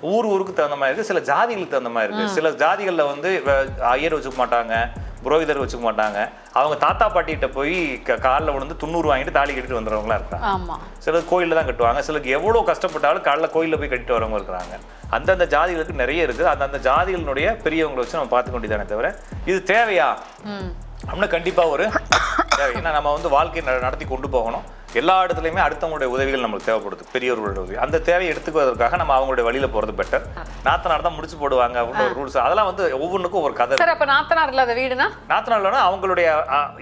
ஊர் ஊருக்கு தகுந்த மாதிரி இருக்கு. சில ஜாதிகளுக்கு தகுந்த மாதிரி இருக்கு. சில ஜாதிகள்ல வந்து ஐயர் வச்சுக்க மாட்டாங்க புரோகிதர் வச்சுக்க மாட்டாங்க. அவங்க தாத்தா பாட்டிகிட்ட போய் கால்ல விழுந்து துண்ணூறு வாங்கிட்டு தாலி கட்டிட்டு வந்துடுறவங்களா இருக்காங்க. சிலர் கோயிலில் தான் கட்டுவாங்க. சிலருக்கு எவ்வளோ கஷ்டப்பட்டாலும் காலைல கோயிலில் போய் கட்டிட்டு வரவங்க இருக்கிறாங்க அந்தந்த ஜாதிகளுக்கு நிறைய இருக்குது அந்தந்த ஜாதிகளினுடைய பெரியவங்களை வச்சு நம்ம பார்த்துக்க வேண்டியதானே தவிர இது தேவையா? அப்படின்னா கண்டிப்பாக ஒரு தேவை. ஏன்னா நம்ம வந்து வாழ்க்கையை நட- நடத்தி கொண்டு போகணும். எல்லா இடத்துலையுமே அடுத்தவங்களுடைய உதவிகள் நம்மளுக்கு தேவைப்படுது பெரியவர்களுடைய உதவி. அந்த தேவையை எடுத்துக்குவதற்காக நம்ம அவங்களுடைய வழியில போகிறது பெட்டர் நாத்தனார் தான் முடிச்சு போடுவாங்க அப்படின்னு ஒரு ரூல்ஸ் அதெல்லாம் வந்து ஒவ்வொன்றுக்கும் ஒரு கதை. சார் அப்ப நாத்தனார் இல்லாத வீடுனா? நாத்தனார் இல்லைன்னா அவங்களுடைய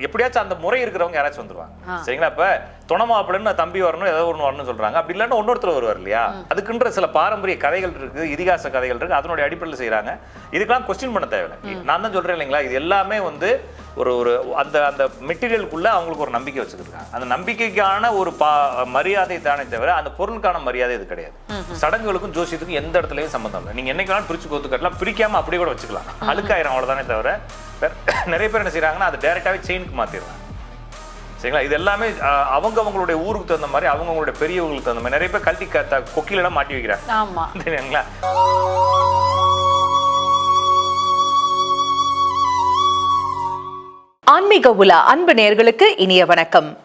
எப்படியாச்சும் அந்த முறை இருக்கிறவங்க யாராச்சும் வந்துருவாங்க. சரிங்களா? இப்ப துணமாப்பிள்ளைன்னு தம்பி வரணும் ஏதோ ஒன்று வரணும்னு சொல்றாங்க. அப்படி இல்லைன்னா இன்னொருத்தர் வருவார் இல்லையா? அதுக்குன்ற சில பாரம்பரிய கதைகள் இருக்கு இதிகாச கதைகள் இருக்கு. அதனுடைய அடிப்படையில் செய்றாங்க. இதுக்கெல்லாம் கொஸ்டின் பண்ண தேவையில்லை. நான் தான் சொல்றேன் இல்லைங்களா? இது எல்லாமே வந்து ஒரு ஒரு அந்த அந்த மெட்டீரியலுக்குள்ள அவங்களுக்கு ஒரு நம்பிக்கை வச்சுக்கிருக்காங்க அந்த நம்பிக்கைக்கான ஒரு பா மரியாதை தானே தவிர அந்த பொருளுக்கான மரியாதை இது கிடையாது. சடங்குகளுக்கும் ஜோசியத்துக்கும் எந்த இடத்துலயும் சம்மந்தம் இல்லை. நீங்க என்னைக்கு வேணாலும் பிரிச்சு கோத்து கட்டலாம். பிரிக்காம அப்படியே கூட வச்சுக்கலாம். அழுக்காயிரம் அவ்வளவுதானே தவிர நிறைய பேர் என்ன செய்றாங்கன்னா அதை டேரெக்டாகவே செயினுக்கு மாத்திடுறாங்க. சரிங்களா? இது எல்லாமே அவங்க அவங்களுடைய ஊருக்கு தகுந்த மாதிரி அவங்க அவங்களுடைய பெரியவங்களுக்கு தகுந்த மாதிரி. நிறைய பேர் கழட்டி க கொக்கிலெல்லாம் மாட்டி வைக்கிறாங்க. ஆமா. தெரியுங்களா ஆன்மீக உலா அன்பு நேயர்களுக்கு இனிய வணக்கம்.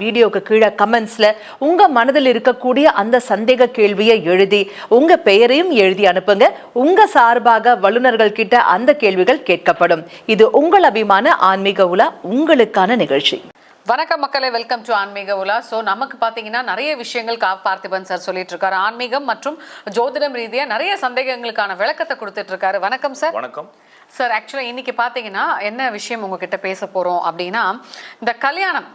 வீடியோக்கு கீழே கமெண்ட்ஸ்ல உங்க மனதில் இருக்கக்கூடிய அந்த சந்தேக கேள்வியை எழுதி உங்க பெயரையும் எழுதி அனுப்புங்க. உங்க சார்பாக வல்லுநர்கள் கிட்ட அந்த கேள்விகள் கேட்கப்படும். இது உங்கள் அபிமான ஆன்மீக உலா உங்களுக்கான நிகழ்ச்சி. வணக்கம் மக்களே வெல்கம் டு ஆன்மீக உலா. ஸோ நமக்கு பார்த்தீங்கன்னா நிறைய விஷயங்கள் கா பார்த்திபன் சார் சொல்லிட்டு இருக்காரு ஆன்மீகம் மற்றும் ஜோதிடம் ரீதியா நிறைய சந்தேகங்களுக்கான விளக்கத்தை கொடுத்துட்டு இருக்காரு வணக்கம் சார் வணக்கம். சார் ஆக்சுவலாக இன்னைக்கு பார்த்தீங்கன்னா என்ன விஷயம் உங்ககிட்ட பேச போறோம் அப்படின்னா இந்த கல்யாணம்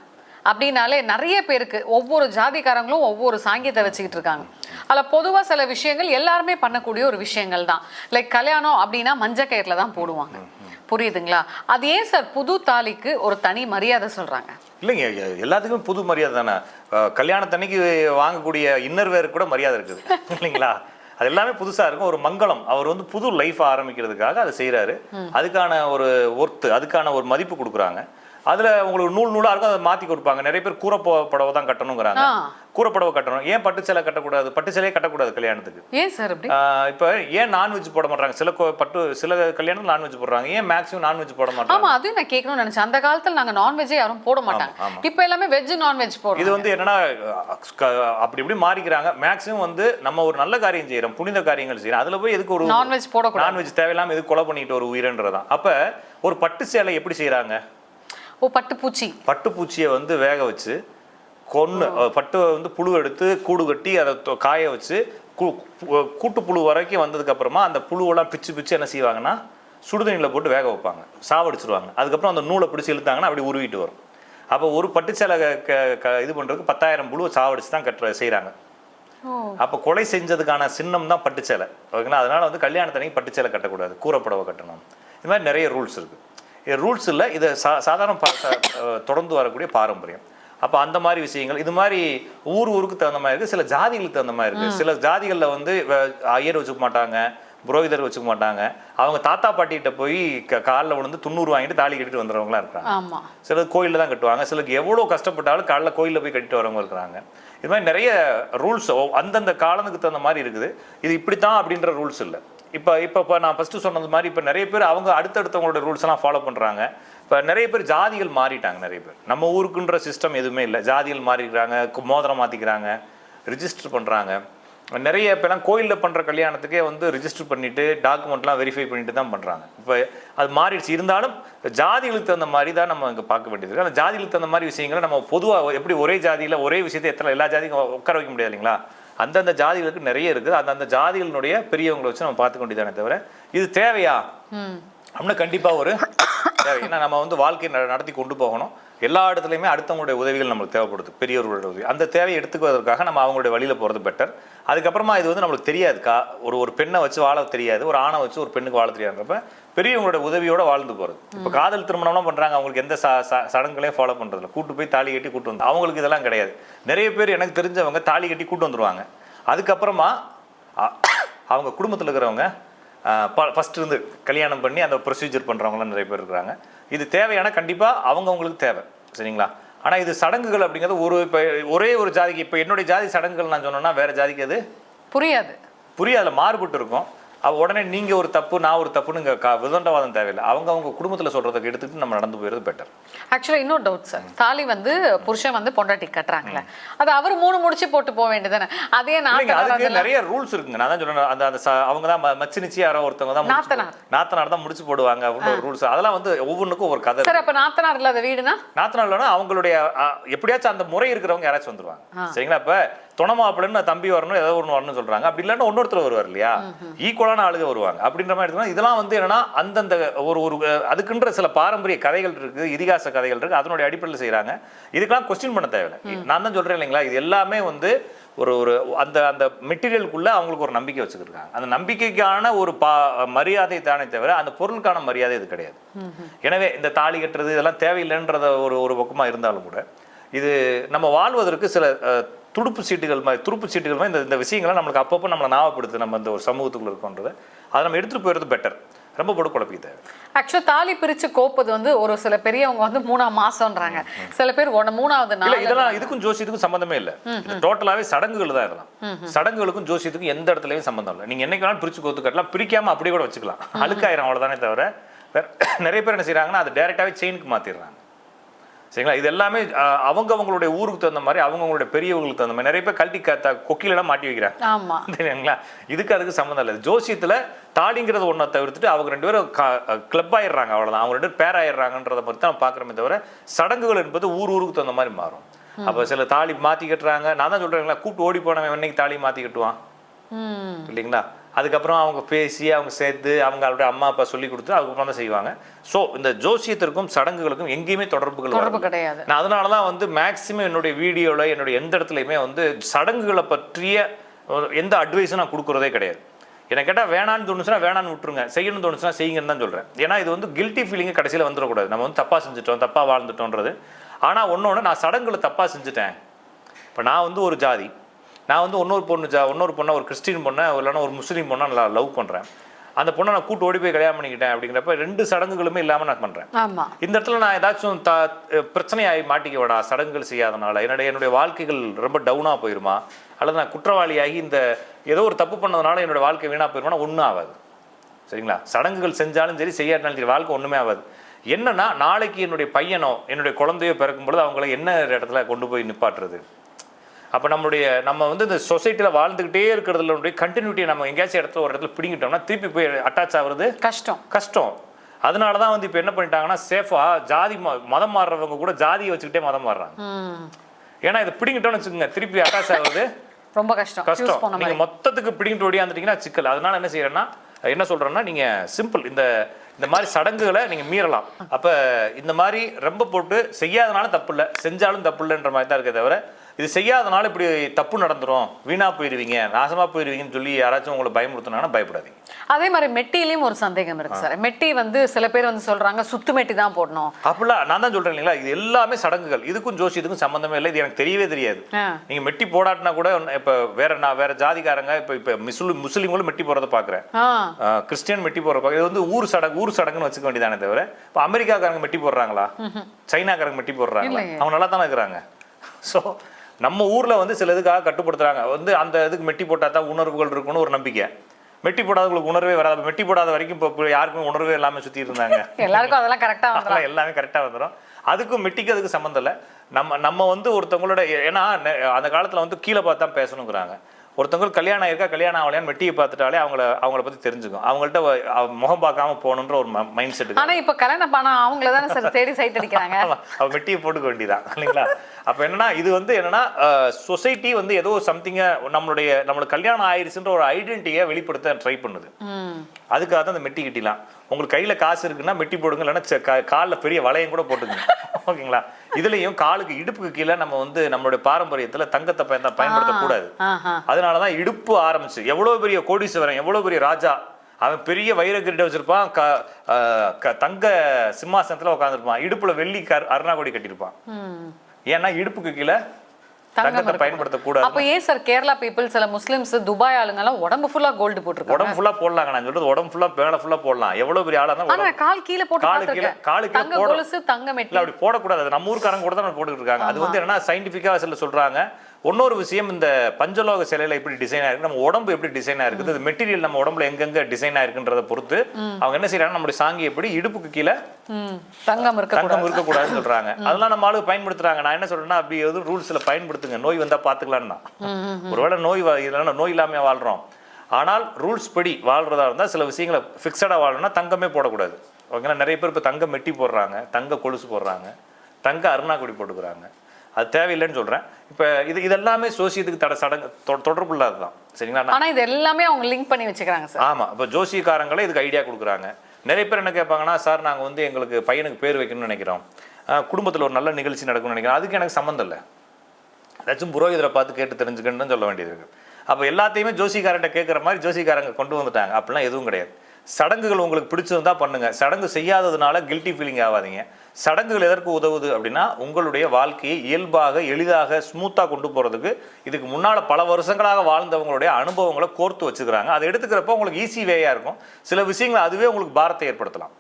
அப்படின்னாலே நிறைய பேருக்கு ஒவ்வொரு ஜாதிக்காரங்களும் ஒவ்வொரு சாங்கியத்தை வச்சுக்கிட்டு இருக்காங்க. அதில் பொதுவாக சில விஷயங்கள் எல்லாருமே பண்ணக்கூடிய ஒரு விஷயங்கள் தான். லைக் கல்யாணம் அப்படின்னா மஞ்சள் கயிறில் தான் போடுவாங்க. புரியுதுங்களா? அது ஏன் சார் புது தாலிக்கு ஒரு தனி மரியாதை சொல்றாங்க? இல்லைங்க எல்லாத்துக்குமே புது மரியாதை தானே. கல்யாணத்தன்னைக்கு வாங்கக்கூடிய இன்னர் வேறு கூட மரியாதை இருக்குது. இல்லைங்களா? அது எல்லாமே புதுசா இருக்கும். ஒரு மங்களம். அவர் வந்து புது லைஃப் ஆரம்பிக்கிறதுக்காக அதை செய்றாரு. அதுக்கான ஒரு ஒர்த்து அதுக்கான ஒரு மதிப்பு கொடுக்குறாங்க. அதுல உங்களுக்கு நூல் நூலா இருக்கும் அதை மாத்தி கொடுப்பாங்க. நிறைய பேர் கூரப்ப புடவை தான் கட்டணுங்கிறாங்க. கூரப்புடவை கட்டணும். ஏன் பட்டு சேலை கட்டக்கூடாது? பட்டு சேலையே கட்டக்கூடாது கல்யாணத்துக்கு. ஏன் சார் இப்ப ஏன் நான்வெஜ் போட மாட்டாங்க சில பட்டு சில கல்யாணம் நான்வெஜ் போடுறாங்க. ஏன் மேக்ஸிமம் நான்வெஜ் போட மாட்டாங்க ஆமா அதையும் நான் கேட்கணும்னு நினைச்சேன். அந்த காலத்துல நாங்க நான்வெஜ்ஜே யாரும் போட மாட்டாங்க. இப்போ எல்லாமே வெஜ் நான்வெஜ் இது போடுறோம் வந்து என்னன்னா அப்படி இப்படி மாறிக்கிறாங்க. மேக்ஸிமம் வந்து நம்ம ஒரு நல்ல காரியம் செய்யறோம் புனித காரியங்கள் செய்யறோம். அதுல போய் எதுக்கு ஒரு நான்வெஜ் போடக்கூடாது. நான்வெஜ் தேவையில்லாம எதுக்கு கொலை பண்ணிட்டு ஒரு உயிரின்றதான் அப்ப ஒரு பட்டு சேலை எப்படி செய்யறாங்க ஓ பட்டு பூச்சி பட்டு பூச்சியை வந்து வேக வச்சு அஹ், பட்டு வந்து புழு எடுத்து கூடு கட்டி அதை காய வச்சு கூட்டு புழு வரைக்கும் வந்ததுக்கு அப்புறமா அந்த புழுவெல்லாம் பிச்சு பிச்சு என்ன செய்வாங்கன்னா சுடுதண்ணியில் போட்டு வேக வைப்பாங்க. சாவடிச்சிருவாங்க. அதுக்கப்புறம் அந்த நூலை பிடிச்சி இழுத்தாங்கன்னா அப்படி உருவிட்டு வரும். அப்போ ஒரு பட்டுச்சேலை க- க- இது பண்றதுக்கு பத்தாயிரம் புழுவை சாவடிச்சு தான் கட்டுற செய்கிறாங்க அப்போ கொலை செஞ்சதுக்கான சின்னம் தான் பட்டுச்சேலை. ஓகேங்களா? அதனால வந்து கல்யாணத்தனைக்கு பட்டுச்சேலை கட்டக்கூடாது. கூரப்புடவை கட்டணும். இது மாதிரி நிறைய ரூல்ஸ் இருக்கு. இது ரூல்ஸ் இல்லை. இது சா சாதாரண தொடர்ந்து வரக்கூடிய பாரம்பரியம். அப்போ அந்த மாதிரி விஷயங்கள் இது மாதிரி ஊர் ஊருக்கு தகுந்த மாதிரி இருக்கு. சில ஜாதிகளுக்கு தகுந்த மாதிரி இருக்கு. சில ஜாதிகளில் வந்து ஐயர் வச்சுக்க மாட்டாங்க புரோகிதர் வச்சுக்க மாட்டாங்க. அவங்க தாத்தா பாட்டிகிட்ட போய் காலில் விழுந்து துண்ணூறு வாங்கிட்டு தாலி கட்டிட்டு வந்துடுறவங்களா இருக்காங்க. சிலர் கோயிலில் தான் கட்டுவாங்க. சிலருக்கு எவ்வளோ கஷ்டப்பட்டாலும் காலைல கோயிலில் போய் கட்டிட்டு வரவங்க இருக்கிறாங்க. இது மாதிரி நிறைய ரூல்ஸ் அந்தந்த காலத்துக்கு தகுந்த மாதிரி இருக்குது. இது இப்படித்தான் அப்படின்ற ரூல்ஸ் இல்லை. இப்போ இப்போ இப்போ நான் ஃபஸ்ட்டு சொன்னது மாதிரி இப்போ நிறைய பேர் அவங்க அடுத்தடுத்தவங்களோட ரூல்ஸ் எல்லாம் ஃபாலோ பண்ணுறாங்க இப்போ நிறைய பேர் ஜாதிகள் மாறிட்டாங்க நிறைய பேர். நம்ம ஊருக்குன்ற சிஸ்டம் எதுவுமே இல்லை. ஜாதிகள் மாறிக்கிறாங்க மோதிரம் மாற்றிக்கிறாங்க ரிஜிஸ்டர் பண்ணுறாங்க நிறைய இப்போலாம் கோயிலில் பண்ணுற கல்யாணத்துக்கே வந்து ரிஜிஸ்டர் பண்ணிவிட்டு டாக்குமெண்ட்லாம் வெரிஃபை பண்ணிட்டு தான் பண்ணுறாங்க இப்போ அது மாறிடுச்சு. இருந்தாலும் ஜாதிகளுக்கு தகுந்த மாதிரி தான் நம்ம இங்கே பார்க்க வேண்டியது இருக்குது அந்த ஜாதிகளுக்கு தகுந்த மாதிரி விஷயங்களை நம்ம பொதுவாக எப்படி ஒரே ஜாதியில் ஒரே விஷயத்தை எத்தனை எல்லா ஜாதிக்கும் உட்கார வைக்க முடியாது இல்லைங்களா? அந்தந்த ஜாதிகளுக்கு நிறைய இருக்குது. அந்தந்த ஜாதிகளினுடைய பெரியவங்களை வச்சு நம்ம பார்த்துக்க வேண்டியதானே தவிர இது தேவையா? அப்படின்னா கண்டிப்பாக ஒரு ஏன்னா நம்ம வந்து வாழ்க்கையை நட- நடத்தி கொண்டு போகணும். எல்லா இடத்துலையுமே அடுத்தவங்களுடைய உதவிகள் நம்மளுக்கு தேவைப்படுது பெரியவர்களுடைய உதவி. அந்த தேவையை எடுத்துக்குவதற்காக நம்ம அவங்களுடைய வழியில போகிறது பெட்டர் அதுக்கப்புறமா இது வந்து நம்மளுக்கு தெரியாது. கா ஒரு ஒரு பெண்ணை வச்சு வாழ தெரியாது. ஒரு ஆணை வச்சு ஒரு பெண்ணுக்கு வாழ தெரியாதுன்றப்ப பெரியவங்களோட உதவியோட வாழ்ந்து போகிறது இப்போ காதல் திருமணம்லாம் பண்ணுறாங்க அவங்களுக்கு எந்த ச சடங்குகளையும் ஃபாலோ பண்ணுறதில்ல கூட்டு போய் தாலி கட்டி கூட்டு வந்து அவங்களுக்கு இதெல்லாம் கிடையாது. நிறைய பேர் எனக்கு தெரிஞ்சவங்க தாலி கட்டி கூட்டு வந்துருவாங்க. அதுக்கப்புறமா அவங்க குடும்பத்தில் இருக்கிறவங்க ஃபர்ஸ்ட் இருந்து கல்யாணம் பண்ணி அந்த ப்ரொசீஜர் பண்ணுறவங்களாம் நிறைய பேர் இருக்கிறாங்க. இது தேவையான கண்டிப்பாக அவங்கவுங்களுக்கு தேவை சரிங்களா? ஆனால் இது சடங்குகள் அப்படிங்கிறது ஒரு இப்போ ஒரே ஒரு ஜாதிக்கு இப்போ என்னுடைய ஜாதி சடங்குகள் நான் சொன்னேன்னா வேற ஜாதிக்கு அது? புரியாது. புரிய அதில் மாறுபட்டு இருக்கும். அவ உடனே நீங்க ஒரு தப்பு நான் ஒரு தப்புன்னு கா விதண்டவாதம் தேவையில்லை. அவங்க அவங்க குடும்பத்துல சொல்றதை எடுத்துட்டு நம்ம நடந்து போயிறது பெட்டர் ஆக்சுவலா இன்னொரு டவுட் சார் தாலி வந்து புருஷன் வந்து பொண்டாட்டி கட்டுறாங்கல்ல அது அவர் மூணு முடிச்சு போட்டு போக வேண்டியதானே அதே அதுக்கு நிறைய ரூல்ஸ் இருக்குங்க. நான் தான் சொன்னேன் அந்த அந்த அவங்க தான் மச்சினிச்சி யாரோ ஒருத்தவங்க தான் நாத்தனார். நாத்தனார் தான் முடிச்சு போடுவாங்க அப்படின்னு ஒரு ரூல்ஸ் அதெல்லாம் வந்து ஒவ்வொன்றுக்கும் ஒரு கதை சார் அப்ப நாத்தனார் இல்லாத வீடுனா? நாத்தனார் இல்லைன்னா அவங்களுடைய எப்படியாச்சும் அந்த முறை இருக்கிறவங்க யாராச்சும் வந்துருவாங்க. சரிங்களா? இப்ப துணை மாப்பிள்ளைன்னு தம்பி வரணும் ஏதோ ஒன்று வரணும்னு சொல்றாங்க. அப்படி இல்லைன்னா இன்னொருத்தர் வருவார் இல்லையா? ஈக்குவலான ஆளுங்க வருவாங்க. அப்படின்ற மாதிரி எடுத்தோம்னா இதெல்லாம் வந்து என்னன்னா அந்தந்த ஒரு ஒரு அதுக்குன்ற சில பாரம்பரிய கதைகள் இருக்கு இதிகாச கதைகள் இருக்கு அதனுடைய அடிப்படையில் செய்றாங்க. இதுக்கெல்லாம் கொஸ்டின் பண்ண தேவையில்லை. நான் தான் சொல்றேன் இல்லைங்களா? இது எல்லாமே வந்து ஒரு ஒரு அந்த அந்த மெட்டீரியலுக்குள்ள அவங்களுக்கு ஒரு நம்பிக்கை வச்சுக்கிருக்காங்க அந்த நம்பிக்கைக்கான ஒரு பா மரியாதை தானே தவிர அந்த பொருளுக்கான மரியாதை இது கிடையாது. எனவே இந்த தாலி கட்டுறது இதெல்லாம் தேவையில்லைன்றத ஒரு ஒரு பக்கமா இருந்தாலும் கூட இது நம்ம வாழ்வதற்கு சில துடுப்பு சீட்டுகள் மாதிரி துடுப்பு சீட்டுகள் மாதிரி இந்த இந்த விஷயங்களை நம்மளுக்கு அப்பப்போ நம்மளை ஞாபகப்படுத்து நம்ம இந்த ஒரு சமூகத்துக்குள்ள இருக்கோன்றதை. அதை நம்ம எடுத்துட்டு போயிடுறது பெட்டர் ரொம்ப போட்டு குழப்பிக்க தேவை ஆக்சுவலா தாலி பிரிச்சு கோப்பது வந்து ஒரு சில பெரியவங்க வந்து மூணாம் மாசம்ன்றாங்க. சில பேர் ஒன்னு மூணாவது நாள் இதெல்லாம் இதுக்கும் ஜோசியத்துக்கும் சம்பந்தமே இல்ல. டோட்டலாவே சடங்குகள் தான் இதெல்லாம். சடங்குகளுக்கும் ஜோசியத்துக்கும் எந்த இடத்துலயும் சம்பந்தம் இல்லை. நீங்க என்னைக்கு வேணாலும் பிரிச்சு கோத்து கட்டலாம். பிரிக்காம அப்படியே கூட வச்சுக்கலாம். அழுக்காயிரம் அவ்வளவுதானே தவிர நிறைய பேர் என்ன செய்றாங்கன்னா அது டைரக்டாவே செயினுக்கு மாத்திடுறாங்க. சரிங்களா? இது எல்லாமே அவங்க அவங்களுடைய ஊருக்கு தகுந்த மாதிரி அவங்க அவங்களுடைய பெரியவங்களுக்கு தகுந்த மாதிரி. நிறைய பேர் கழட்டி கத்த கொக்கிலெல்லாம் மாட்டி வைக்கிறாங்க. ஆமா. தெரியுங்களா இதுக்கு அதுக்கு சம்மந்தம் இல்லை. ஜோசியத்துல தாலிங்கிறது ஒன்றை தவிர்த்துட்டு அவங்க ரெண்டு பேரும் கிளப் ஆயிடுறாங்க அவ்வளவுதான். அவங்க ரெண்டு பேர் பேர் ஆயிடுறாங்கன்றத பற்றி தான் பார்க்குறோமே தவிர சடங்குகள் என்பது ஊர் ஊருக்கு தகுந்த மாதிரி மாறும். அப்போ சில தாலி மாத்தி கட்டுறாங்க. நான் தான் சொல்றேங்களா கூப்பிட்டு ஓடி போனவன் என்னைக்கு தாலி மாத்தி கட்டுவான். இல்லைங்களா? அதுக்கப்புறம் அவங்க பேசி அவங்க சேர்த்து அவங்க அவருடைய அம்மா அப்பா சொல்லி கொடுத்து அதுக்கப்புறம் தான் செய்வாங்க. ஸோ இந்த ஜோசியத்திற்கும் சடங்குகளுக்கும் எங்கேயுமே தொடர்புகள் தொடர்பு. கிடையாது. நான் அதனால தான் வந்து மேக்ஸிமம் என்னுடைய வீடியோவில் என்னுடைய எந்த இடத்துலையுமே வந்து சடங்குகளை பற்றிய எந்த அட்வைஸும் நான் கொடுக்குறதே கிடையாது. எனக்கு கேட்டால் வேணான்னு தோணுச்சுன்னா வேணான்னு விட்டுருங்க. செய்யணும்னு தோணுச்சுன்னா செய்யுங்கன்னு தான் சொல்கிறேன் ஏன்னா இது வந்து கில்ட்டி ஃபீலிங்கு கடைசியில் வந்துடக்கூடாது. நம்ம வந்து தப்பாக செஞ்சுட்டோம் தப்பாக வாழ்ந்துட்டோன்றது ஆனால் ஒன்று நான் சடங்குகளை தப்பாக செஞ்சுட்டேன். இப்போ நான் வந்து ஒரு ஜாதி. நான் வந்து இன்னொரு பொண்ணு ஜா இன்னொரு பொண்ணை ஒரு கிறிஸ்டின் பொண்ணை இல்லைன்னா ஒரு முஸ்லீம் பொண்ணை நான் லவ் பண்ணுறேன் அந்த பொண்ணை நான் கூட்டு ஓடி போய் கல்யாணம் பண்ணிக்கிட்டேன் அப்படிங்கிறப்ப ரெண்டு சடங்குகளுமே இல்லாமல் நான் பண்ணுறேன் இந்த இடத்துல நான் ஏதாச்சும் த பிரச்சனையாகி மாட்டிக்க விடா சடங்குகள் செய்யாதனால. என்னுடைய என்னுடைய வாழ்க்கைகள் ரொம்ப டவுனாக போயிருமா? அல்லது நான் குற்றவாளியாகி இந்த ஏதோ ஒரு தப்பு பண்ணதுனால என்னோட வாழ்க்கை வீணாக போயிருமானா ஒன்றும் ஆகாது. சரிங்களா? சடங்குகள் செஞ்சாலும் சரி செய்யாட்டினாலும் சரி வாழ்க்கை ஒன்றுமே ஆகாது. என்னன்னா நாளைக்கு என்னுடைய பையனோ என்னுடைய குழந்தையோ பிறக்கும் பொழுது அவங்கள என்ன இடத்துல கொண்டு போய் நிப்பாட்டுறது? அப்போ நம்மளுடைய நம்ம வந்து இந்த சொசைட்டியில் வாழ்ந்துக்கிட்டே இருக்கிறதுல கண்டினியூட்டியை நம்ம எங்கேயாச்சும் இடத்துல ஒரு இடத்துல பிடிங்கிட்டோம்னா திருப்பி போய் அட்டாச் ஆகுறது கஷ்டம். கஷ்டம். அதனால தான் வந்து இப்போ என்ன பண்ணிட்டாங்கன்னா சேஃபாக ஜாதி மதம் மாறுறவங்க கூட ஜாதியை வச்சுக்கிட்டே மதம் மாறுறாங்க. ஏன்னா இதை பிடிங்கிட்டோம்னு வச்சுக்கோங்க திருப்பி அட்டாச் ஆகுறது ரொம்ப கஷ்டம். கஷ்டம். பண்ண நீங்க மாதிரி. மொத்தத்துக்கு பிடிங்கிட்டு ஓடியாந்துட்டீங்கன்னா சிக்கல். அதனால என்ன செய்யறேன்னா என்ன சொல்றேன்னா நீங்க சிம்பிள் இந்த இந்த மாதிரி சடங்குகளை நீங்க மீறலாம். அப்ப இந்த மாதிரி ரொம்ப போட்டு செய்யாதனால தப்பு இல்லை செஞ்சாலும் தப்பு இல்லைன்ற மாதிரி தான் இருக்கே தவிர இது செய்யாதனால இப்படி தப்பு நடந்துரும் வீணா போயிருவீங்க நாசமா போயிருவீங்கன்னு சொல்லி யாராச்சும் உங்களை பயமுறுத்தினாங்கன்னா பயப்படாதீங்க. அதே மாதிரி மெட்டிலையும் ஒரு சந்தேகம் இருக்கு சார். மெட்டி வந்து சில பேர் வந்து சொல்றாங்க சுத்து மெட்டி தான் போடணும். அப்படிலாம் நான் தான் சொல்றேன் இல்லைங்களா? இது எல்லாமே சடங்குகள். இதுக்கும் ஜோசியத்துக்கும் சம்பந்தமே இல்லை. இது எனக்கு தெரியவே தெரியாது. நீங்க மெட்டி போடாட்டினா கூட இப்ப வேற நான் வேற ஜாதிக்காரங்க இப்ப இப்ப முஸ்லிம் முஸ்லீம்களும் மெட்டி போறதை பாக்குறேன். கிறிஸ்டியன் மெட்டி போடுற பக்கம் இது வந்து ஊர் சடங்கு ஊர் சடங்குன்னு வச்சுக்க வேண்டியதானே தவிர இப்போ அமெரிக்காக்காரங்க மெட்டி போடுறாங்களா? சைனாக்காரங்க மெட்டி போடுறாங்களா. அவங்க நல்லா தானே இருக்கிறாங்க. ஸோ நம்ம ஊர்ல வந்து சில இதுக்காக கட்டுப்படுத்துறாங்க. வந்து அந்த இதுக்கு மெட்டி போட்டா தான் உணர்வுகள் இருக்குன்னு ஒரு நம்பிக்கை. மெட்டி போடாதவங்களுக்கு உணர்வே வராது. மெட்டி போடாத வரைக்கும் இப்போ யாருக்கும் உணர்வே இல்லாம சுத்தி இருந்தாங்க. எல்லாருக்கும் அதெல்லாம் கரெக்டா வந்துடும் அதெல்லாம் எல்லாமே கரெக்டாக வந்துடும் அதுக்கும் மெட்டிக்கு அதுக்கு சம்மந்தம் இல்லை. நம்ம நம்ம வந்து ஒருத்தவங்களோட ஏன்னா அந்த காலத்தில் வந்து கீழே பார்த்து தான் பேசணுங்கிறாங்க. ஒருத்தவங்களுக்கு கல்யாணம் ஆயிருக்கா கல்யாணம் ஆகலையான்னு மெட்டியை பார்த்துட்டாலே அவங்கள அவங்கள பற்றி தெரிஞ்சுக்கும். அவங்கள்ட்ட முகம் பார்க்காம போகணுன்ற ஒரு மைண்ட் செட்டு ஆனா இப்ப கல்யாணம் பண்ண அவங்கள தானே சார் தேடி சைட் அடிக்கிறாங்க? அவ மெட்டியை போட்டுக்க வேண்டியதான் இல்லைங்களா? அப்போ என்னன்னா இது வந்து என்னன்னா சொசைட்டி வந்து ஏதோ சம்திங்க நம்மளுடைய நம்மளுக்கு கல்யாணம் ஆயிடுச்சுன்ற ஒரு ஐடென்டிட்டியை வெளிப்படுத்த ட்ரை பண்ணுது. அதுக்காக தான் இந்த மெட்டி கட்டிலாம். உங்களுக்கு கையில காசு இருக்குன்னா மெட்டி போடுங்க இல்லைன்னா காலில் பெரிய வளையம் கூட போட்டுங்க ஓகேங்களா? இதுலயும் காலுக்கு இடுப்புக்கு கீழே நம்ம வந்து நம்மளுடைய பாரம்பரியத்துல தங்கத்தை பயன் பயன்படுத்தக்கூடாது. அதனால தான் இடுப்பு ஆரம்பிச்சு. எவ்வளோ பெரிய கோடீஸ்வரன் எவ்வளோ பெரிய ராஜா அவன் பெரிய வைர கிரீடம் வச்சிருப்பான் தங்க சிம்மாசனத்தில் உட்காந்துருப்பான் இடுப்புல வெள்ளி கர் அருணாகொடி கட்டியிருப்பான். ஏன்னா இடுப்புக்கு கீழே தங்கத்தை இருக்கக்கூடாது. பயன்படுத்தக்கூடாது அப்ப ஏன் சார் கேரளா பீப்புள் சில முஸ்லிம்ஸ் துபாய் ஆளுங்க எல்லாம் உடம்பு ஃபுல்லா கோல்டு போட்டிருக்காங்க? உடம்பு ஃபுல்லா போடலாங்க. நான் சொல்றது உடம்பு ஃபுல்லா மேல ஃபுல்லா போடலாம். எவ்வளவு பெரிய ஆளா உடம்பு- கால் கீழே போட்டு காலு கீழே. காலு கீழே தங்க போட தங்க இல்ல மெட்டி. அப்படி போடக்கூடாது. நம்ம ஊருக்காரங்க கூட தான் போட்டுக்கிட்டு இருக்காங்க. அது வந்து என்னன்னா சயின்டிஃபிக்கா சில சொல்றாங்க. இன்னொரு விஷயம் இந்த பஞ்சலோக சிலையில எப்படி டிசைன் ஆயிருக்கு நம்ம உடம்பு எப்படி டிசைன் ஆயிருக்குது அது மெட்டீரியல் நம்ம உடம்புல எங்கெங்க டிசைன் ஆயிருக்குன்றத பொறுத்து அவங்க என்ன செய்யறாங்க நம்மளுடைய சாங்கி எப்படி இடுப்புக்கு கீழே. தங்கம் இருக்க தங்கம் இருக்கக்கூடாதுன்னு சொல்றாங்க. அதெல்லாம் நம்ம ஆளுங்க பயன்படுத்துறாங்க. நான் என்ன சொல்றேன்னா அப்படி எதுவும் ரூல்ஸ்ல பயன்படுத்துங்க. நோய் வந்தா பாத்துக்கலாம்னு ஒருவேளை நோய் இல்லைன்னா நோய் இல்லாம வாழ்றோம். ஆனால் ரூல்ஸ் படி வாழ்றதா இருந்தா சில விஷயங்களை ஃபிக்ஸடா வாழணும்னா தங்கமே போடக்கூடாது. ஓகேங்களா? நிறைய பேர் இப்போ தங்க மெட்டி போடுறாங்க தங்க கொலுசு போடுறாங்க தங்க அருணாக்குடி போட்டுக்கிறாங்க. அது தேவையில்லைன்னு சொல்றேன். இப்போ இது இதெல்லாமே சோசியத்துக்கு தட சடங்கு தொ- தொடர்பு இல்லாததான் சரிங்களா? நான் ஆனா இது எல்லாமே அவங்க லிங்க் பண்ணி வச்சுக்கிறாங்க சார். ஆமா. இப்போ ஜோசியக்காரங்களே இதுக்கு ஐடியா கொடுக்குறாங்க. நிறைய பேர் என்ன கேட்பாங்கன்னா சார் நாங்க வந்து எங்களுக்கு பையனுக்கு பேர் வைக்கணும்னு நினைக்கிறோம். குடும்பத்துல ஒரு நல்ல நிகழ்ச்சி நடக்கணும்னு நினைக்கிறோம். அதுக்கு எனக்கு சம்மந்தம் இல்லை. ஏதாச்சும் புரோகிதரை பார்த்து கேட்டு தெரிஞ்சுக்கணும்னு சொல்ல வேண்டியது இருக்கு. அப்போ எல்லாத்தையுமே ஜோசிக்காரன்ட்ட கேட்குற மாதிரி ஜோசிக்காரங்க கொண்டு வந்துட்டாங்க. அப்படிலாம் எதுவும் கிடையாது. சடங்குகள் உங்களுக்கு பிடிச்சிருந்தா பண்ணுங்க. சடங்கு செய்யாததுனால கில்ட்டி ஃபீலிங் ஆகாதீங்க. சடங்குகள் எதற்கு உதவுது அப்படின்னா உங்களுடைய வாழ்க்கையை இயல்பாக எளிதாக ஸ்மூத்தாக கொண்டு போகிறதுக்கு இதுக்கு முன்னால் பல வருஷங்களாக வாழ்ந்தவங்களுடைய அனுபவங்களை கோர்த்து வச்சுக்கிறாங்க. அதை எடுத்துக்கிறப்போ உங்களுக்கு ஈஸி வேயாக இருக்கும். சில விஷயங்கள் அதுவே உங்களுக்கு பாரத்தை ஏற்படுத்தலாம்.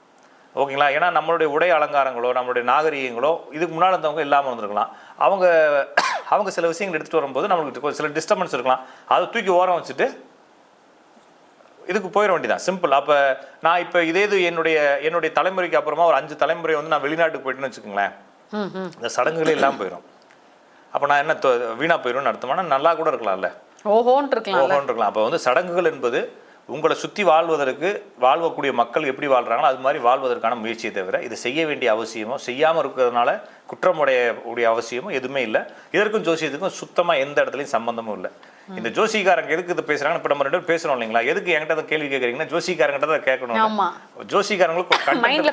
ஓகேங்களா? ஏன்னா நம்மளுடைய உடை அலங்காரங்களோ நம்மளுடைய நாகரீகங்களோ இதுக்கு முன்னால் இருந்தவங்க இல்லாமல் இருந்திருக்கலாம். அவங்க அவங்க சில விஷயங்கள் எடுத்துகிட்டு வரும்போது நம்மளுக்கு கொஞ்சம் சில டிஸ்டர்பன்ஸ் இருக்கலாம். அதை தூக்கி ஓரம் வச்சுட்டு இதுக்கு போயிட வேண்டியதான் சிம்பிள் அப்போ நான் இப்போ இதே இது என்னுடைய என்னுடைய தலைமுறைக்கு அப்புறமா ஒரு அஞ்சு தலைமுறை வந்து நான் வெளிநாட்டுக்கு போயிட்டுன்னு வச்சுக்கோங்களேன். இந்த சடங்குகளே இல்லாமல் போயிடும் அப்போ நான் என்ன வீணா போயிடும்னு அர்த்தமானா நல்லா கூட இருக்கலாம்ல. ஓஹோன்னு இருக்கலாம் போகணும் இருக்கலாம். அப்போ வந்து சடங்குகள் என்பது உங்களை சுற்றி வாழ்வதற்கு வாழ்வக்கூடிய மக்கள் எப்படி வாழ்றாங்களோ அது மாதிரி வாழ்வதற்கான முயற்சியை தவிர இது செய்ய வேண்டிய அவசியமோ செய்யாமல் இருக்கிறதுனால குற்றமுடைய உடைய அவசியமோ எதுவுமே இல்லை. இதற்கும் ஜோசியத்துக்கும் சுத்தமாக எந்த இடத்துலையும் சம்பந்தமும் இல்லை. இந்த ஜோசிக்காரங்க எதுக்கு இது பேசுறாங்க இப்போ நம்ம ரெண்டு பேரும் பேசுறோம் இல்லைங்களா? எதுக்கு என்கிட்ட கேள்வி கேட்குறீங்கன்னா ஜோசிக்காரங்கிட்ட தான் கேட்கணும்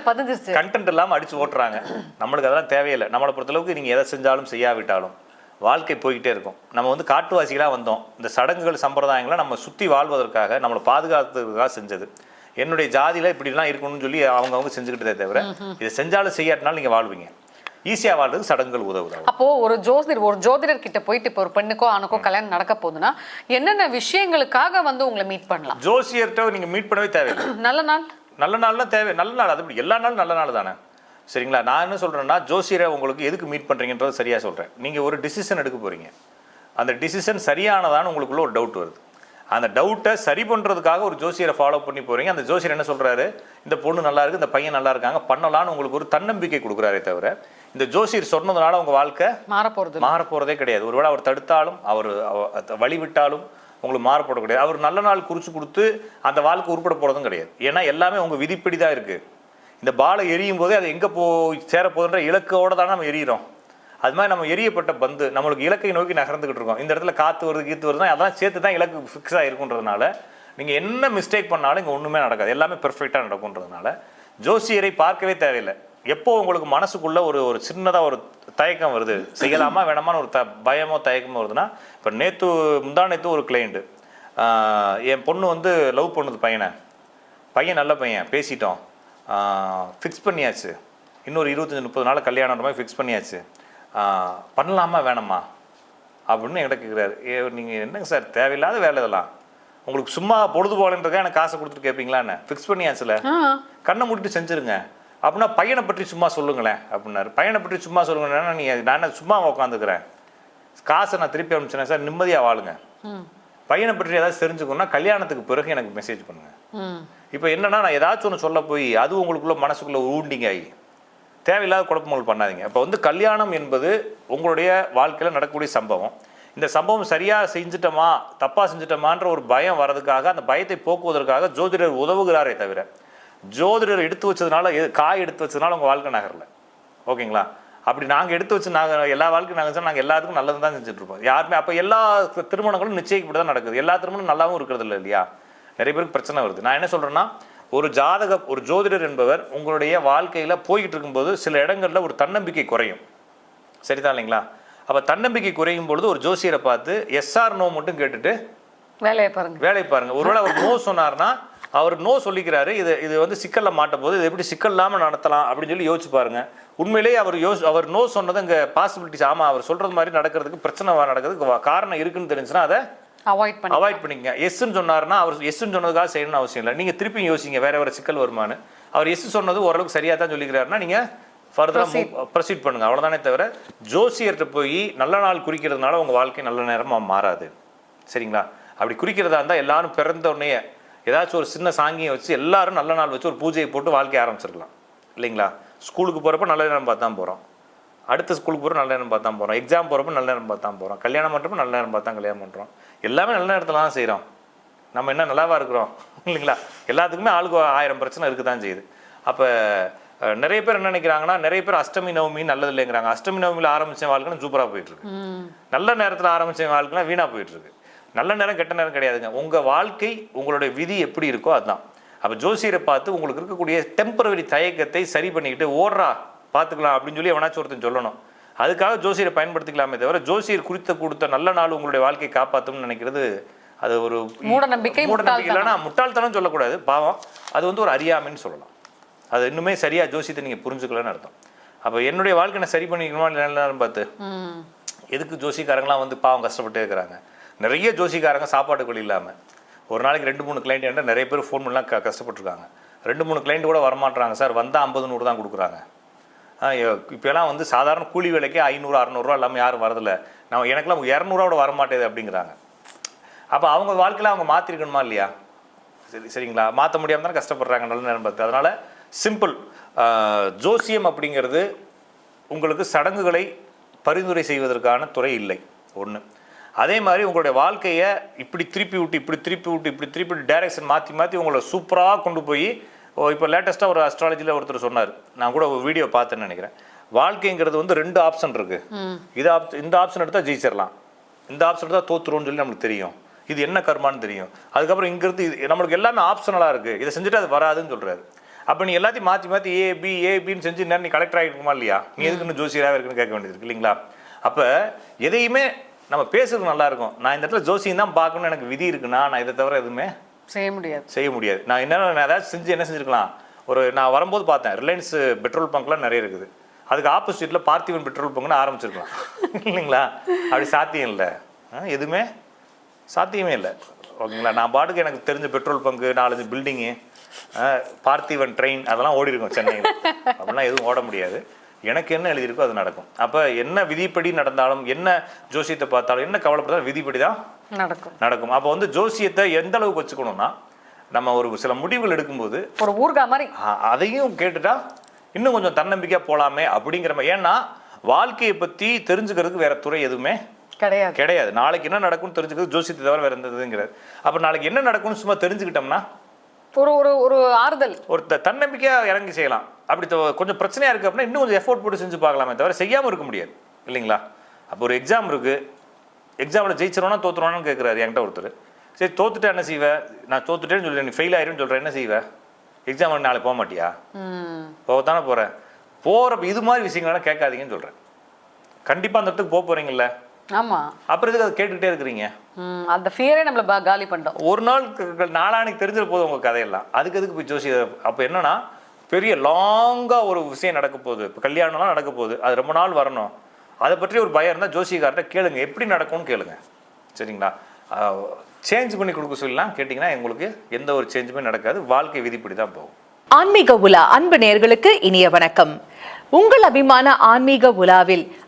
பதிஞ்சிருச்சு. கண்டென்ட் இல்லாமல் அடிச்சு ஓட்டுறாங்க. நம்மளுக்கு அதெல்லாம் தேவையில்லை. நம்மளை பொறுத்தளவுக்கு நீங்கள் எதை செஞ்சாலும் செய்யாவிட்டாலும் வாழ்க்கை போய்கிட்டே இருக்கும். நம்ம வந்து காட்டுவாசிகளாக வந்தோம். இந்த சடங்குகள் சம்பிரதாயங்களை நம்ம சுற்றி வாழ்வதற்காக நம்மளை பாதுகாக்கிறதுக்காக செஞ்சது. என்னுடைய ஜாதியில் இப்படிலாம் இருக்கணும்னு சொல்லி அவங்கவங்க செஞ்சுக்கிட்டதே தவிர இதை செஞ்சாலும் செய்யாட்டினாலும் நீங்கள் வாழ்வீங்க. ஈஸியாக வாழ்றதுக்கு சடங்குகள் உதவுது அப்போ ஒரு ஜோதிடர் ஒரு ஜோதிடர் கிட்ட போயிட்டு இப்போ ஒரு பெண்ணுக்கோ ஆணுக்கோ கல்யாணம் நடக்க போகுதுன்னா என்னென்ன விஷயங்களுக்காக வந்து உங்களை மீட் பண்ணலாம்? ஜோசியர்கிட்ட நீங்கள் மீட் பண்ணவே தேவையில்லை. நல்ல நாள். நல்ல நாள்லாம் தேவை. நல்ல நாள் அது எல்லா நாளும் நல்ல நாள் தானே சரிங்களா? நான் என்ன சொல்கிறேன்னா ஜோசியரை உங்களுக்கு எதுக்கு மீட் பண்ணுறீங்கன்றது சரியாக சொல்கிறேன் நீங்கள் ஒரு டிசிஷன் எடுக்க போகிறீங்க அந்த டிசிஷன் சரியானதான்னு உங்களுக்குள்ள ஒரு டவுட் வருது. அந்த டவுட்டை சரி பண்ணுறதுக்காக ஒரு ஜோசியரை ஃபாலோ பண்ணி போகிறீங்க அந்த ஜோசியர் என்ன சொல்கிறாரு இந்த பொண்ணு நல்லா இருக்கு இந்த பையன் நல்லா இருக்காங்க பண்ணலான்னு உங்களுக்கு ஒரு தன்னம்பிக்கை கொடுக்குறாரே தவிர இந்த ஜோசியர் சொன்னதுனால உங்கள் வாழ்க்கை மாற போறது மாற போறதே கிடையாது. ஒருவேளை அவர் தடுத்தாலும் அவர் அவ- வழிவிட்டாலும் உங்களுக்கு மாறப்பட கிடையாது. அவர் நல்ல நாள் குறிச்சு கொடுத்து அந்த வாழ்க்கை உருப்பட போறதும் கிடையாது. ஏன்னா எல்லாமே உங்க விதிப்படி தான் இருக்கு. இந்த பாலை எரியும் போதே அது எங்க போய் சேர போகுதுன்ற இலக்கோட தானே நம்ம எரியிறோம். அது மாதிரி நம்ம எரியப்பட்ட பந்து நம்மளுக்கு இலக்கை நோக்கி நகர்ந்துகிட்டு இருக்கோம். இந்த இடத்துல காத்து வருது கீத்து வருதுன்னா அதெல்லாம் சேர்த்து தான் இலக்கு ஃபிக்ஸ் ஆகிருக்குன்றதுனால நீங்க என்ன மிஸ்டேக் பண்ணாலும் இங்க ஒண்ணுமே நடக்காது. எல்லாமே பெர்ஃபெக்டாக நடக்கும்ன்றதுனால ஜோசியரை பார்க்கவே தேவையில்லை. எப்போ உங்களுக்கு மனசுக்குள்ள ஒரு ஒரு சின்னதா ஒரு தயக்கம் வருது? செய்யலாமா வேணாமான்னு ஒரு த பயமோ தயக்கமோ வருதுன்னா இப்போ நேத்து முந்தா நேத்து ஒரு கிளைண்ட்டு என் பொண்ணு வந்து லவ் பண்ணுது பையனை. பையன் நல்ல பையன் பேசிட்டோம். ஃபிக்ஸ் பண்ணியாச்சு. இன்னொரு இருபத்தஞ்சி முப்பது நாள் கல்யாணம் மாதிரி ஃபிக்ஸ் பண்ணியாச்சு. பண்ணலாமா வேணாமா? அப்படின்னு என்கிட்ட கேட்குறாரு நீங்கள் என்னங்க சார் தேவையில்லாத வேலை இதெல்லாம். உங்களுக்கு சும்மா பொழுது போகலன்றதுக்காக எனக்கு காசை கொடுத்துட்டு கேட்பீங்களான்னு ஃபிக்ஸ் பண்ணியாச்சுல. கண்ணை மூடிட்டு செஞ்சிருங்க. அப்படின்னா பையனை பற்றி சும்மா சொல்லுங்களேன் அப்படின்னாரு. பையனை பற்றி சும்மா சொல்லுங்கன்னா நீ நான் சும்மா உட்காந்துக்கிறேன் காசை நான் திருப்பி அனுப்பிச்சேன் சார் நிம்மதியாக வாழுங்க. பையனை பற்றி ஏதாவது தெரிஞ்சுக்கணும்னா கல்யாணத்துக்கு பிறகு எனக்கு மெசேஜ் பண்ணுங்க. இப்போ என்னன்னா நான் ஏதாச்சும் ஒன்று சொல்ல போய் அது உங்களுக்குள்ள மனசுக்குள்ள ஊண்டிங் ஆகி தேவையில்லாத குழப்பங்கள் பண்ணாதீங்க. இப்போ வந்து கல்யாணம் என்பது உங்களுடைய வாழ்க்கையில் நடக்கக்கூடிய சம்பவம். இந்த சம்பவம் சரியாக செஞ்சுட்டோமா தப்பாக செஞ்சுட்டோமான்ற ஒரு பயம் வர்றதுக்காக அந்த பயத்தை போக்குவதற்காக ஜோதிடர் உதவுகிறாரே தவிர ஜோதிடர் எடுத்து வச்சதுனால காய் எடுத்து வச்சதுனால உங்கள் வாழ்க்கை நகரல. ஓகேங்களா? அப்படி நாங்கள் எடுத்து வச்சு நாங்கள் எல்லா வாழ்க்கையும் நாங்கள் நாங்கள் எல்லாத்துக்கும் நல்லது தான் செஞ்சுட்டு இருப்போம். யாருமே அப்போ எல்லா திருமணங்களும் நிச்சயிக்கப்பட்டு தான் நடக்குது. எல்லா திருமணம் நல்லாவும் இருக்கிறது இல்லை இல்லையா? நிறைய பேருக்கு பிரச்சனை வருது. நான் என்ன சொல்கிறேன்னா ஒரு ஜாதக ஒரு ஜோதிடர் என்பவர் உங்களுடைய வாழ்க்கையில் போய்கிட்டு இருக்கும்போது சில இடங்கள்ல ஒரு தன்னம்பிக்கை குறையும். சரிதான் இல்லைங்களா? அப்போ தன்னம்பிக்கை குறையும் பொழுது ஒரு ஜோசியரை பார்த்து எஸ்ஆர் நோ மட்டும் கேட்டுட்டு வேலையை பாருங்க. வேலையை பாருங்க. ஒருவேளை அவர் நோ சொன்னார்னா அவர் நோ சொல்லிக்கிறாரு. இது இது வந்து சிக்கல்ல மாட்ட போது இது எப்படி சிக்கல் இல்லாம நடத்தலாம் அப்படின்னு சொல்லி யோசிச்சு பாருங்க. உண்மையிலேயே அவர் யோசி அவர் நோ சொன்னது இங்க பாசிபிலிட்டிஸ் ஆமா அவர் சொல்றது மாதிரி நடக்கிறதுக்கு பிரச்சனை நடக்கிறதுக்கு காரணம் இருக்குன்னு தெரிஞ்சுன்னா அதை அவாய்ட் பண்ணி அவாய்ட் பண்ணிக்கங்க. எஸ்ன்னு சொன்னாருன்னா அவர் எஸ்ன்னு சொன்னதுக்காக செய்யணும்னு அவசியம் இல்லை. நீங்க திருப்பி யோசிங்க வேற வேற சிக்கல் வருமானு அவர் எஸ் சொன்னது ஓரளவுக்கு சரியா தான் சொல்லிக்கிறாருன்னா நீங்க ஃபர்தராக ப்ரொசீட் பண்ணுங்க. அவ்வளவுதானே தவிர ஜோசியர்கிட்ட போய் நல்ல நாள் குறிக்கிறதுனால உங்க வாழ்க்கை நல்ல நேரமா மாறாது. சரிங்களா? அப்படி குறிக்கிறதா இருந்தால் எல்லாரும் பிறந்த உடனே ஏதாச்சும் ஒரு சின்ன சாங்கியம் வச்சு எல்லாரும் நல்ல நாள் வச்சு ஒரு பூஜையை போட்டு வாழ்க்கைய ஆரம்பிச்சிருக்கலாம். இல்லைங்களா? ஸ்கூலுக்கு போகிறப்ப நல்ல நேரம் பார்த்து போகிறோம் அடுத்த ஸ்கூலுக்கு போகிற நல்ல நேரம் பார்த்து தான் போகிறோம் எக்ஸாம் போகிறப்ப நல்ல நேரம் பார்த்து போகிறோம் கல்யாணம் பண்ணுறப்ப நல்ல நேரம் பார்த்து கல்யாணம் பண்ணுறோம் எல்லாமே நல்ல நேரத்தில் தான் செய்கிறோம் நம்ம என்ன நல்லாவா இருக்கிறோம்? இல்லைங்களா? எல்லாத்துக்குமே ஆளுக்கு ஆயிரம் பிரச்சனை இருக்க தான் செய்யுது. அப்போ நிறைய பேர் என்ன நினைக்கிறாங்கன்னா நிறைய பேர் அஷ்டமி நவமி நல்லது இல்லைங்கிறாங்க. அஷ்டமி நவமியில் ஆரம்பிச்ச வாழ்க்கைன்னு சூப்பராக போயிட்டு இருக்கு. நல்ல நேரத்தில் ஆரம்பிச்ச வாழ்க்கைலாம் வீணாக போயிட்டு இருக்கு. நல்ல நேரம் கெட்ட நேரம் கிடையாதுங்க. உங்கள் வாழ்க்கை உங்களுடைய விதி எப்படி இருக்கோ அதுதான். அப்போ ஜோசியரை பார்த்து உங்களுக்கு இருக்கக்கூடிய டெம்பரவரி தயக்கத்தை சரி பண்ணிக்கிட்டு ஓடுறா பார்த்துக்கலாம் அப்படின்னு சொல்லி எவனாச்சும் ஒருத்தன் சொல்லணும். அதுக்காக ஜோசியரை பயன்படுத்திக்கலாமே தவிர ஜோசியர் குறித்த கொடுத்த நல்ல நாள் உங்களுடைய வாழ்க்கையை காப்பாற்றும்னு நினைக்கிறது அது ஒரு மூட நம்பிக்கை, மூட நம்பிக்கை முட்டாள்தனம். இல்லைன்னா முட்டாள்தனம் சொல்லக்கூடாது. பாவம். அது வந்து ஒரு அறியாமைன்னு சொல்லலாம். அது இன்னுமே சரியா ஜோசியத்தை நீங்கள் புரிஞ்சுக்கலன்னு அர்த்தம். அப்போ என்னுடைய வாழ்க்கை நான் சரி பண்ணிக்கணுமா இல்லைன்னு பார்த்து? எதுக்கு ஜோசிக்காரங்களாம் வந்து பாவம் கஷ்டப்பட்டே இருக்கிறாங்க? நிறைய ஜோசிக்காரங்க சாப்பாட்டுக்கு வழி இல்லாமல் ஒரு நாளைக்கு ரெண்டு மூணு கிளைண்ட் என்கிட்ட நிறைய பேர் ஃபோன் பண்ணலாம் க கஷ்டப்பட்டுருக்காங்க. ரெண்டு மூணு கிளைண்ட் கூட வரமாட்றாங்க சார். வந்தால் ஐம்பது நூறு தான் கொடுக்குறாங்க. இப்போலாம் வந்து சாதாரண கூலி வேலைக்கே ஐநூறு அறநூறுவா இல்லாமல் யாரும் வரதில்லை. நான் எனக்குலாம் இரநூறுவா வரமாட்டேது அப்படிங்கிறாங்க. அப்போ அவங்க வாழ்க்கையில் அவங்க மாற்றிருக்கணுமா இல்லையா? சரி சரிங்களா? மாற்ற முடியாமல் தானே கஷ்டப்படுறாங்க நல்ல நேரம் பார்த்து. அதனால் சிம்பிள் ஜோசியம் அப்படிங்கிறது உங்களுக்கு சடங்குகளை பரிந்துரை செய்வதற்கான துறை இல்லை. ஒன்று அதே மாதிரி உங்களுடைய வாழ்க்கையை இப்படி திருப்பி விட்டு இப்படி திருப்பி விட்டு இப்படி திருப்பி டைரக்ஷன் மாற்றி மாற்றி உங்களை சூப்பராக கொண்டு போய் இப்போ லேட்டஸ்ட்டாக ஒரு அஸ்ட்ராலஜியில் ஒருத்தர் சொன்னார். நான் கூட ஒரு வீடியோ பார்த்தேன்னு நினைக்கிறேன். வாழ்க்கைங்கிறது வந்து ரெண்டு ஆப்ஷன் இருக்குது இது ஆப் இந்த ஆப்ஷன் எடுத்தால் ஜெயிச்சிடலாம் இந்த ஆப்ஷன் எடுத்தால் தோத்துருவோம்னு சொல்லி நம்மளுக்கு தெரியும். இது என்ன கர்மான்னு தெரியும். அதுக்கப்புறம் இங்கிருந்து இது நம்மளுக்கு எல்லாமே ஆப்ஷனலாக இருக்குது இதை செஞ்சுட்டு அது வராதுன்னு சொல்கிறாரு அப்போ நீ எல்லாத்தையும் மாற்றி மாற்றி ஏ பி ஏ பின்னு செஞ்சு நேரம் நீ கலெக்டர் ஆகிருக்குமா இல்லையா? நீ எதுக்கு இன்னும் ஜோசியராக இருக்குன்னு கேட்க வேண்டியது இருக்கு இல்லைங்களா? அப்போ எதையுமே நம்ம பேசுறது நல்லா இருக்கும் நான் இந்த இடத்துல ஜோசியம் தான் பார்க்கணும்னு எனக்கு விதி இருக்குன்னா நான் இதை தவிர எதுவுமே செய்ய முடியாது. செய்ய முடியாது. நான் என்ன ஏதாச்சும் செஞ்சு என்ன செஞ்சுருக்கலாம்? ஒரு நான் வரும்போது பார்த்தேன் ரிலையன்ஸ் பெட்ரோல் பங்க்லாம் நிறைய இருக்குது. அதுக்கு ஆப்போசிட்டில் பார்த்திவன் பெட்ரோல் பங்க்னு ஆரம்பிச்சிருக்கலாம். இல்லைங்களா? அப்படி சாத்தியம் இல்லை. எதுவுமே சாத்தியமே இல்லை. ஓகேங்களா? நான் பாட்டுக்கு எனக்கு தெரிஞ்ச பெட்ரோல் பங்கு நாலஞ்சு பில்டிங்கு பார்த்திவன் ட்ரெயின் அதெல்லாம் ஓடி இருக்கும் சென்னையில். அப்படிலாம் எதுவும் ஓட முடியாது. எனக்கு என்ன எழுதியிருக்கோ அது நடக்கும். அப்போ என்ன விதிப்படி நடந்தாலும் என்ன ஜோசியத்தை பார்த்தாலும் என்ன கவலைப்பட்டாலும் விதிப்படி தான் நடக்கும். நடக்கும். அப்போ வந்து ஜோசியத்தை எந்த அளவுக்கு வச்சுக்கணும்னா நம்ம ஒரு சில முடிவுகள் எடுக்கும்போது ஒரு ஊர்கா மாதிரி. அதையும் கேட்டுட்டா இன்னும் கொஞ்சம் தன்னம்பிக்கையா போலாமே அப்படிங்கிற மாதிரி. ஏன்னா வாழ்க்கையை பத்தி தெரிஞ்சுக்கிறதுக்கு வேற துறை எதுவுமே கிடையாது. கிடையாது. நாளைக்கு என்ன நடக்கும்னு தெரிஞ்சுக்கிறது ஜோசியத்தை தவிர வேற எந்த இதுங்கிறது. அப்ப நாளைக்கு என்ன நடக்கும்னு சும்மா தெரிஞ்சுக்கிட்டோம்னா ஒரு ஒரு ஒரு ஆறுதல். ஒரு த- தன்னம்பிக்கையா இறங்கி செய்யலாம். அப்படி கொஞ்சம் பிரச்சனையா இருக்கு அப்படின்னா இன்னும் கொஞ்சம் எஃபோர்ட் போட்டு செஞ்சு பார்க்கலாமே தவிர செய்யாம இருக்க முடியாது. இல்லைங்களா? அப்போ ஒரு எக்ஸாம் இருக்கு. எக்ஸாமில் ஜெயிச்சிருவோனா தோத்துருவானு கேட்குறாரு என்கிட்ட ஒருத்தர். சரி தோத்துட்டா என்ன செய்வ? நான் தோத்துட்டேன்னு சொல்லி நீ ஃபெயில் ஆயிருன்னு சொல்கிறேன் என்ன செய்வ? எக்ஸாம் நாளைக்கு போக மாட்டியா? ம். போகத்தானே போகிறேன் போகிறப்ப இது மாதிரி விஷயங்களெல்லாம் கேட்காதீங்கன்னு சொல்கிறேன் கண்டிப்பாக அந்த இடத்துக்கு போக போகிறீங்கள ஆமா. அப்புறம் எதுக்கு அதை கேட்டுக்கிட்டே இருக்கிறீங்க? அந்த ஃபியரே நம்மள பா- காலி பண்ணிட்டோம். ஒரு நாள் நாளானைக்கு தெரிஞ்சிட போதும் உங்கள் கதையெல்லாம். அதுக்கு எதுக்கு போய் ஜோசி அப்போ என்னன்னா பெரிய லாங்காக ஒரு விஷயம் நடக்க போகுது. இப்போ கல்யாணம்லாம் நடக்க போகுது. அது ரொம்ப நாள் வரணும். அதை பற்றி ஒரு பயம் இருந்தால் ஜோசிகார்ட்ட கேளுங்க. எப்படி நடக்கும்னு கேளுங்க. சரிங்களா? சேஞ்ச் பண்ணி கொடுக்க சொல்லலாம் கேட்டிங்கன்னா உங்களுக்கு எந்த ஒரு சேஞ்சுமே நடக்காது. வாழ்க்கை விதிப்படி தான் போகும். ஆன்மீக உலா அன்பு நேயர்களுக்கு இனிய வணக்கம். உங்கள் அபிமான ஆன்மீக உலாவில்